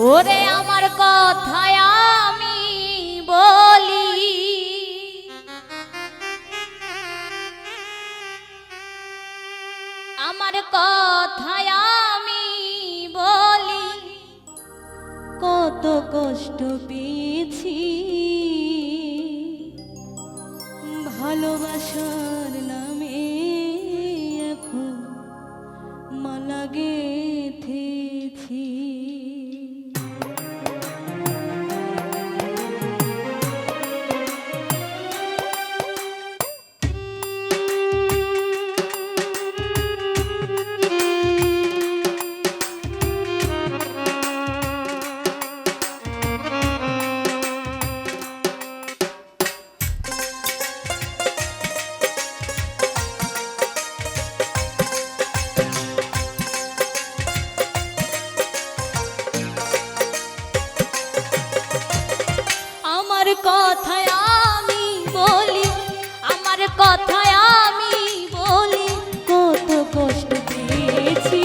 ওরে আমার কথায় আমি বলি আমার কথায় আমি বলি কত কষ্ট পেয়েছি ভালোবাসার আমার কথায় আমি বলি, আমার কথায় আমি বলি, কত কষ্ট পেয়েছি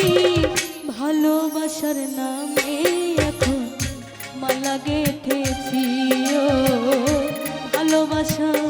ভালোবাসার নামে এখন মালা গেঁথেছি ও ভালোবাসার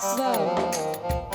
Slow.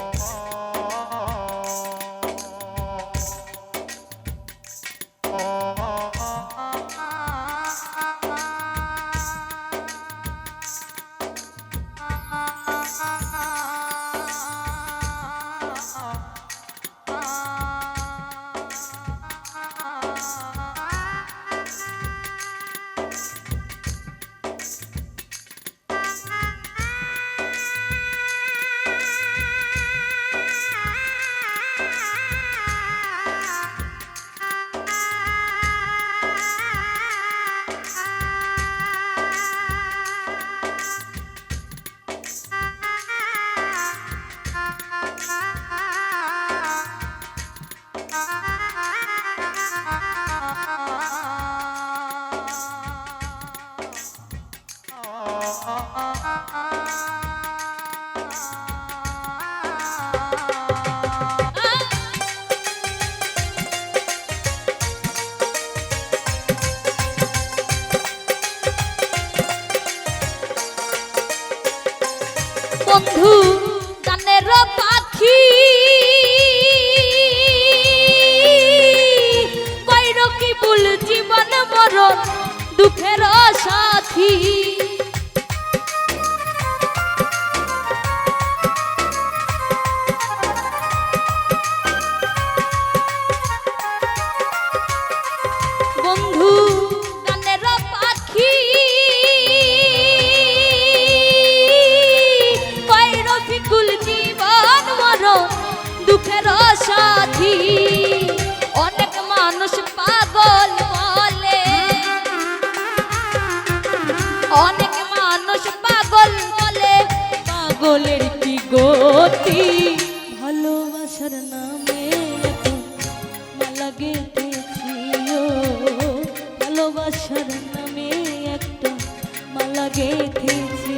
বন্ধু গানের পাখি। কইর কি ভুল জীবন মরণ দুঃখের সাথী। পাগলের কি গতি? ভালোবাসার নামে মালা গেঁথেছি ও ভালোবাসার নামে একটা মালা গেঁথেছি